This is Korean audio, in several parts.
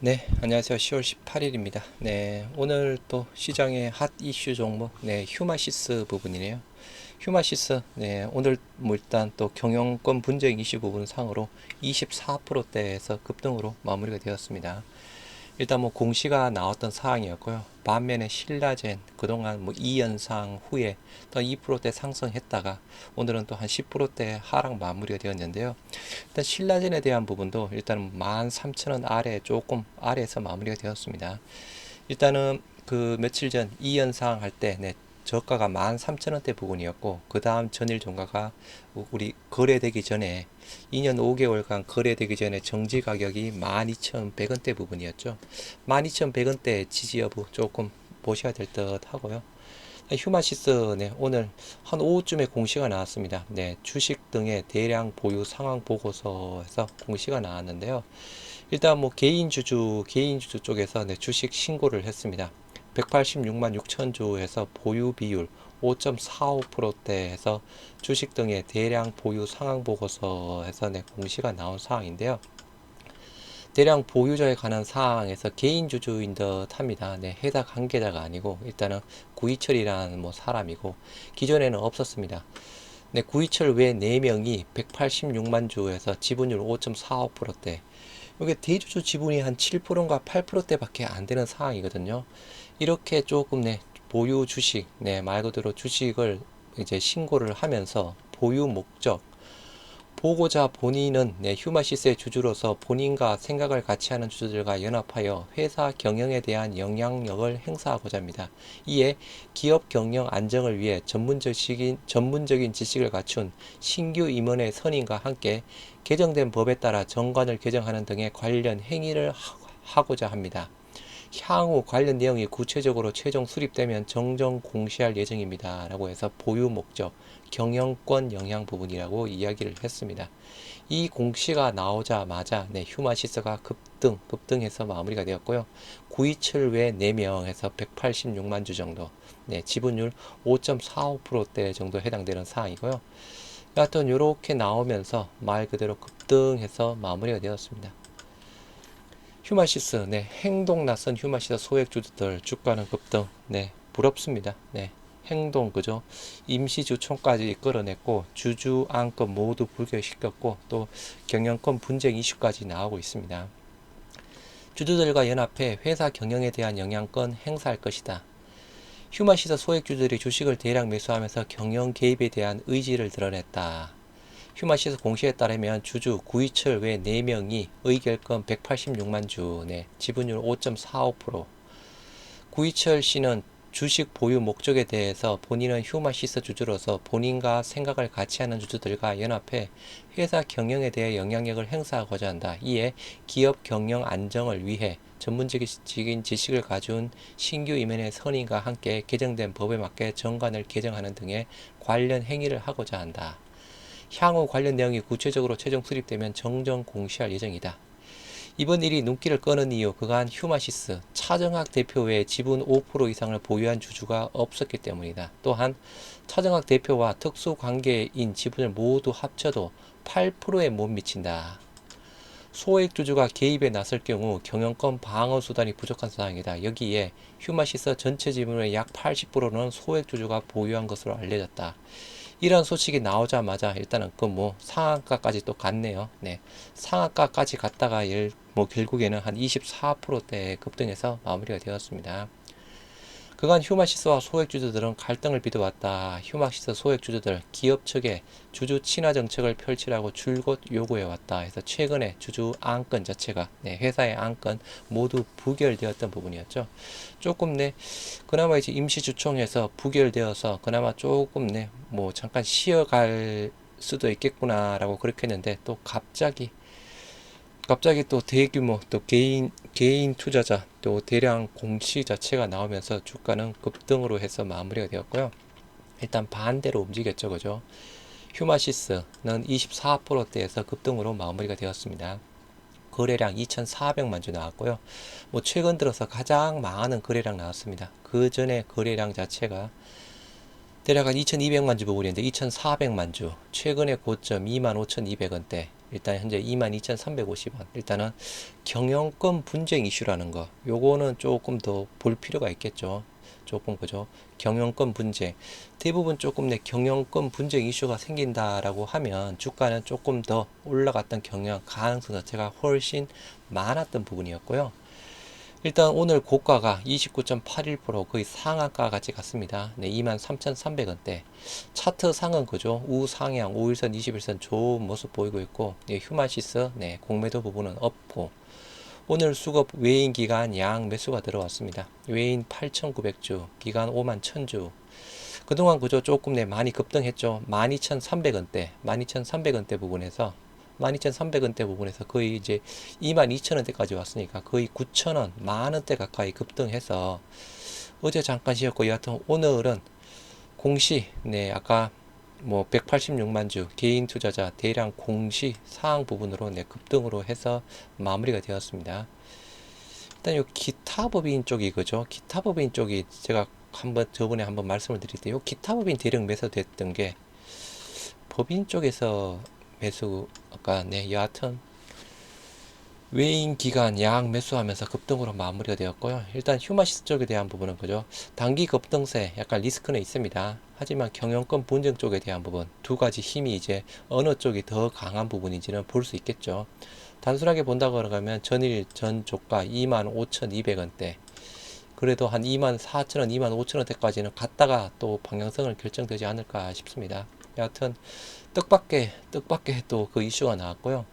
네, 안녕하세요. 10월 18일입니다. 네, 오늘 또 시장의 핫 이슈 종목, 네, 휴마시스 부분이네요. 휴마시스, 네, 오늘 뭐 일단 또 경영권 분쟁 이슈 부분 상으로 24%대에서 급등으로 마무리가 되었습니다. 일단 뭐 공시가 나왔던 사항이었고요. 반면에 신라젠 그동안 뭐 2연상 후에 또 2%대 상승했다가 오늘은 또 한 10%대 하락 마무리가 되었는데요. 일단 신라젠에 대한 부분도 일단은 13,000원 아래 조금 아래에서 마무리가 되었습니다. 일단은 그 며칠 전 2연상 할때 네, 저가가 13,000원대 부분이었고 그 다음 전일 종가가 우리 거래되기 전에 2년 5개월간 거래되기 전에 정지 가격이 12,100원대 부분이었죠. 12,100원대 지지 여부 조금 보셔야 될 듯 하고요. 휴마시스 네, 오늘 한 오후쯤에 공시가 나왔습니다. 네, 주식 등의 대량 보유 상황 보고서에서 공시가 나왔는데요. 일단 뭐 개인 주주 개인 주주 쪽에서 네, 주식 신고를 했습니다. 186만 6천 주에서 보유 비율 5.45%대에서 주식 등의 대량 보유 상황 보고서에서 네, 공시가 나온 사항인데요. 대량 보유자에 관한 사항에서 개인 주주인 듯 합니다. 네, 해당 관계자가 아니고 일단은 구이철이라는 뭐 사람이고 기존에는 없었습니다. 네, 구이철 외 4명이 186만 주에서 지분율 5.45%대 이게 대주주 지분이 한 7%인가 8%대밖에 안 되는 상황이거든요. 이렇게 조금 네, 보유 주식, 네, 말 그대로 주식을 이제 신고를 하면서 보유 목적, 보고자 본인은 네, 휴마시스의 주주로서 본인과 생각을 같이 하는 주주들과 연합하여 회사 경영에 대한 영향력을 행사하고자 합니다. 이에 기업 경영 안정을 위해 전문적인, 전문적인 지식을 갖춘 신규 임원의 선임과 함께 개정된 법에 따라 정관을 개정하는 등의 관련 행위를 하고자 합니다. 향후 관련 내용이 구체적으로 최종 수립되면 정정 공시할 예정입니다. 라고 해서 보유 목적, 경영권 영향 부분이라고 이야기를 했습니다. 이 공시가 나오자마자 네, 휴마시스가 급등, 급등해서 마무리가 되었고요. 927 외 4명에서 186만 주 정도, 네, 지분율 5.45%대 정도 해당되는 사항이고요. 여하튼 이렇게 나오면서 말 그대로 급등해서 마무리가 되었습니다. 휴마시스, 네, 행동 낯선 휴마시스 소액주주들 주가는 급등, 네, 부럽습니다. 네, 행동 그죠? 임시 주총까지 끌어냈고 주주 안건 모두 불결시켰고 또 경영권 분쟁 이슈까지 나오고 있습니다. 주주들과 연합해 회사 경영에 대한 영향권 행사할 것이다. 휴마시스 소액주주들이 주식을 대량 매수하면서 경영 개입에 대한 의지를 드러냈다. 휴마시스 공시에 따르면 주주 구이철 외 4명이 의결권 186만 주, 네, 지분율 5.45%. 구이철 씨는 주식 보유 목적에 대해서 본인은 휴마시스 주주로서 본인과 생각을 같이 하는 주주들과 연합해 회사 경영에 대해 영향력을 행사하고자 한다. 이에 기업 경영 안정을 위해 전문적인 지식을 가진 신규 임원의 선임과 함께 개정된 법에 맞게 정관을 개정하는 등의 관련 행위를 하고자 한다. 향후 관련 내용이 구체적으로 최종 수립되면 정정 공시할 예정이다. 이번 일이 눈길을 끄는 이유 그간 휴마시스 차정학 대표 외에 지분 5% 이상을 보유한 주주가 없었기 때문이다. 또한 차정학 대표와 특수 관계인 지분을 모두 합쳐도 8%에 못 미친다. 소액 주주가 개입에 나설 경우 경영권 방어 수단이 부족한 상황이다. 여기에 휴마시스 전체 지분의 약 80%는 소액 주주가 보유한 것으로 알려졌다. 이런 소식이 나오자마자 일단은 그 뭐 상한가까지 또 갔네요. 네. 상한가까지 갔다가 뭐 결국에는 한 24%대 급등해서 마무리가 되었습니다. 그간 휴마시스와 소액주주들은 갈등을 빚어왔다. 휴마시스 소액주주들 기업 측에 주주 친화 정책을 펼치라고 줄곧 요구해왔다. 해서 최근에 주주 안건 자체가 네, 회사의 안건 모두 부결되었던 부분이었죠. 조금 네 그나마 이제 임시 주총에서 부결되어서 그나마 조금 네뭐 잠깐 쉬어갈 수도 있겠구나라고 그렇게 했는데 또 갑자기 갑자기 또 대규모 또 개인 개인 투자자 또 대량 공시 자체가 나오면서 주가는 급등으로 해서 마무리가 되었고요. 일단 반대로 움직였죠, 그죠? 휴마시스는 24%대에서 급등으로 마무리가 되었습니다. 거래량 2,400만 주 나왔고요. 뭐 최근 들어서 가장 많은 거래량 나왔습니다. 그 전에 거래량 자체가 대략 한 2,200만 주 부분인데 2,400만 주. 최근의 고점 25,200원대. 일단 현재 22,350원. 일단은 경영권 분쟁 이슈라는 거. 요거는 조금 더 볼 필요가 있겠죠. 조금 그죠. 경영권 분쟁. 대부분 조금 내 경영권 분쟁 이슈가 생긴다라고 하면 주가는 조금 더 올라갔던 경영 가능성 자체가 훨씬 많았던 부분이었고요. 일단 오늘 고가가 29.81% 거의 상한가 같이 갔습니다. 네, 23,300원대. 차트 상은 그죠? 우상향, 5일선, 21선 좋은 모습 보이고 있고, 네, 휴마시스, 네, 공매도 부분은 없고, 오늘 수급 외인 기간 양 매수가 들어왔습니다. 외인 8,900주, 기간 5만 1,000주. 그동안 그죠? 조금 네, 많이 급등했죠. 12,300원대, 12,300원대 부분에서 12,300원대 부분에서 거의 이제 22,000원대까지 왔으니까 거의 9,000원, 만원대 가까이 급등해서 어제 잠깐 쉬었고 여하튼 오늘은 공시, 네, 아까 뭐 186만 주 개인 투자자 대량 공시 사항 부분으로 네, 급등으로 해서 마무리가 되었습니다. 일단 요 기타 법인 쪽이 그죠? 기타 법인 쪽이 제가 한번 저번에 한번 말씀을 드릴 때 요 기타 법인 대량 매수됐던 게 법인 쪽에서 매수 아까 네 여하튼 외인 기간 양 매수하면서 급등으로 마무리가 되었고요. 일단 휴마시스 쪽에 대한 부분은 그죠. 단기 급등세 약간 리스크는 있습니다. 하지만 경영권 분쟁 쪽에 대한 부분 두 가지 힘이 이제 어느 쪽이 더 강한 부분인지는 볼 수 있겠죠. 단순하게 본다고 그러면 전일 전 조가 25,200원대 그래도 한 24,000원, 25,000원대까지는 갔다가 또 방향성을 결정되지 않을까 싶습니다. 여하튼 뜻밖의 뜻밖의 또 그 이슈가 나왔고요.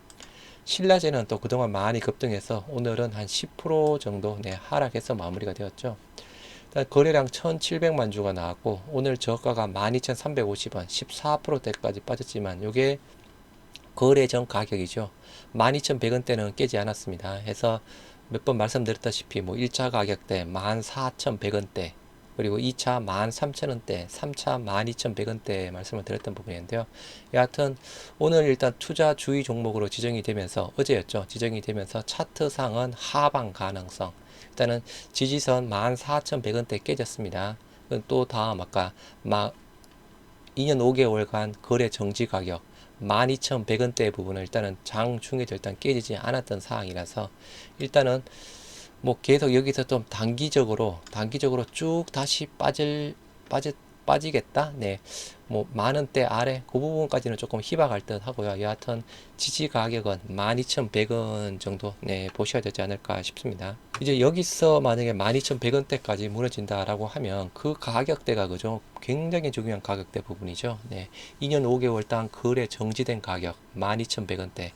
신라제는 또 그동안 많이 급등해서 오늘은 한 10% 정도 네, 하락해서 마무리가 되었죠. 거래량 1,700만 주가 나왔고 오늘 저가가 12,350원 14%대까지 빠졌지만 이게 거래 전 가격이죠. 12,100원대는 깨지 않았습니다. 해서 몇 번 말씀드렸다시피 뭐 1차 가격대 14,100원대 그리고 2차 13,000원대, 3차 12,100원대 말씀을 드렸던 부분인데요. 여하튼 오늘 일단 투자 주의 종목으로 지정이 되면서 어제였죠. 지정이 되면서 차트상은 하방 가능성. 일단은 지지선 14,100원대 깨졌습니다. 또 다음 아까 막 2년 5개월간 거래 정지 가격 12,100원대 부분을 일단은 장 중에도 일단 깨지지 않았던 사항이라서 일단은 뭐 계속 여기서 좀 단기적으로 단기적으로 쭉 다시 빠질 빠지 빠지겠다. 네. 뭐 만원대 아래 그 부분까지는 조금 희박할 듯 하고요. 여하튼 지지 가격은 12,100원 정도 네, 보셔야 되지 않을까 싶습니다. 이제 여기서 만약에 12,100원대까지 무너진다라고 하면 그 가격대가 그죠? 굉장히 중요한 가격대 부분이죠. 네. 2년 5개월 당 거래 정지된 가격 12,100원대.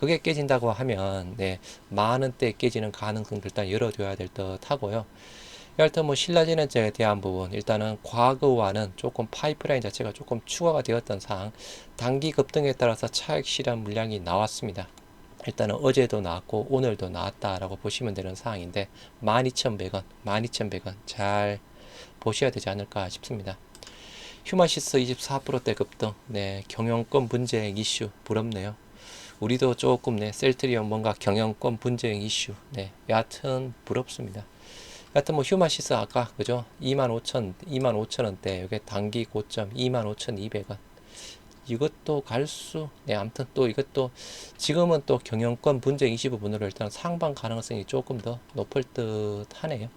그게 깨진다고 하면 네, 만 원대 깨지는 가능성도 일단 열어둬야 될 듯 하고요. 여하튼 뭐 신라제너제에 대한 부분 일단은 과거와는 조금 파이프라인 자체가 조금 추가가 되었던 사항 단기 급등에 따라서 차익 실현 물량이 나왔습니다. 일단은 어제도 나왔고 오늘도 나왔다라고 보시면 되는 사항인데 12,100원 12,100원 잘 보셔야 되지 않을까 싶습니다. 휴마시스 24%대 급등 네 경영권 분쟁 이슈 부럽네요. 우리도 조금 네 셀트리온 뭔가 경영권 분쟁 이슈 네 여하튼 부럽습니다. 여하튼 뭐 휴마시스 아까 그죠 25,000 25,000원대 이게 단기 고점 25,200원 이것도 갈수 네 아무튼 또 이것도 지금은 또 경영권 분쟁 이슈 부분으로 일단 상방 가능성이 조금 더 높을 듯 하네요.